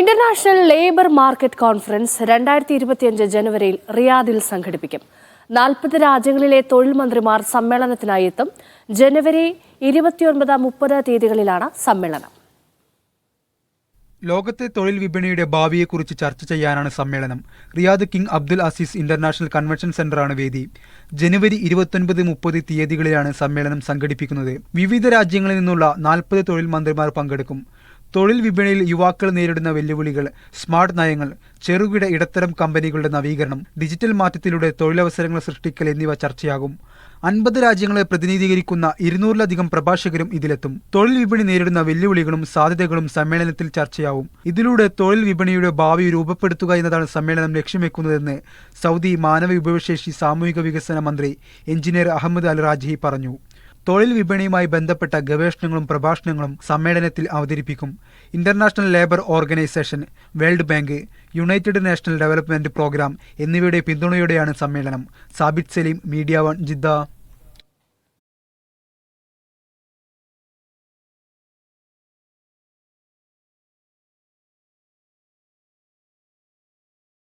International labour market conference രണ്ടായിരത്തി ഇരുപത്തിയഞ്ച് ജനുവരിയിൽ റിയാദിൽ സംഘടിപ്പിക്കും. നാൽപ്പത് രാജ്യങ്ങളിലെ തൊഴിൽ മന്ത്രിമാർ സമ്മേളനത്തിനായി എത്തും. ജനുവരി ഇരുപത്തിയൊൻപത് മുപ്പത് തീയതികളിലാണ് സമ്മേളനം. ലോകത്തെ തൊഴിൽ വിപണിയുടെ ഭാവിയെക്കുറിച്ച് ചർച്ച ചെയ്യാനാണ് സമ്മേളനം. Riyadh King Abdul Aziz international convention സെന്ററാണ് വേദി. ജനുവരി ഇരുപത്തൊൻപത് മുപ്പത് തീയതികളിലാണ് സമ്മേളനം സംഘടിപ്പിക്കുന്നത്. വിവിധ രാജ്യങ്ങളിൽ നിന്നുള്ള നാൽപ്പത് തൊഴിൽ മന്ത്രിമാർ പങ്കെടുക്കും. തൊഴിൽ വിപണിയിൽ യുവാക്കൾ നേരിടുന്ന വെല്ലുവിളികൾ സ്മാർട്ട് നയങ്ങൾ ചെറുകിട ഇടത്തരം കമ്പനികളുടെ നവീകരണം ഡിജിറ്റൽ മാറ്റത്തിലൂടെ തൊഴിലവസരങ്ങൾ സൃഷ്ടിക്കൽ എന്നിവ ചർച്ചയാകും. അൻപത് രാജ്യങ്ങളെ പ്രതിനിധീകരിക്കുന്ന ഇരുന്നൂറിലധികം പ്രഭാഷകരും ഇതിലെത്തും. തൊഴിൽ വിപണി നേരിടുന്ന വെല്ലുവിളികളും സാധ്യതകളും സമ്മേളനത്തിൽ ചർച്ചയാവും. ഇതിലൂടെ തൊഴിൽ വിപണിയുടെ ഭാവി രൂപപ്പെടുത്തുക എന്നതാണ് സമ്മേളനം ലക്ഷ്യം വെക്കുന്നതെന്ന് സൗദി മാനവ വിഭവശേഷി സാമൂഹിക വികസന മന്ത്രി എഞ്ചിനീയർ അഹമ്മദ് അൽ റാജി പറഞ്ഞു. തൊഴിൽ വിപണിയുമായി ബന്ധപ്പെട്ട ഗവേഷണങ്ങളും പ്രഭാഷണങ്ങളും സമ്മേളനത്തിൽ അവതരിപ്പിക്കും. International labour organisation world bank united national development programme എന്നിവയുടെ പിന്തുണയോടെയാണ് സമ്മേളനം. Sabith Saleem media one Jeddah.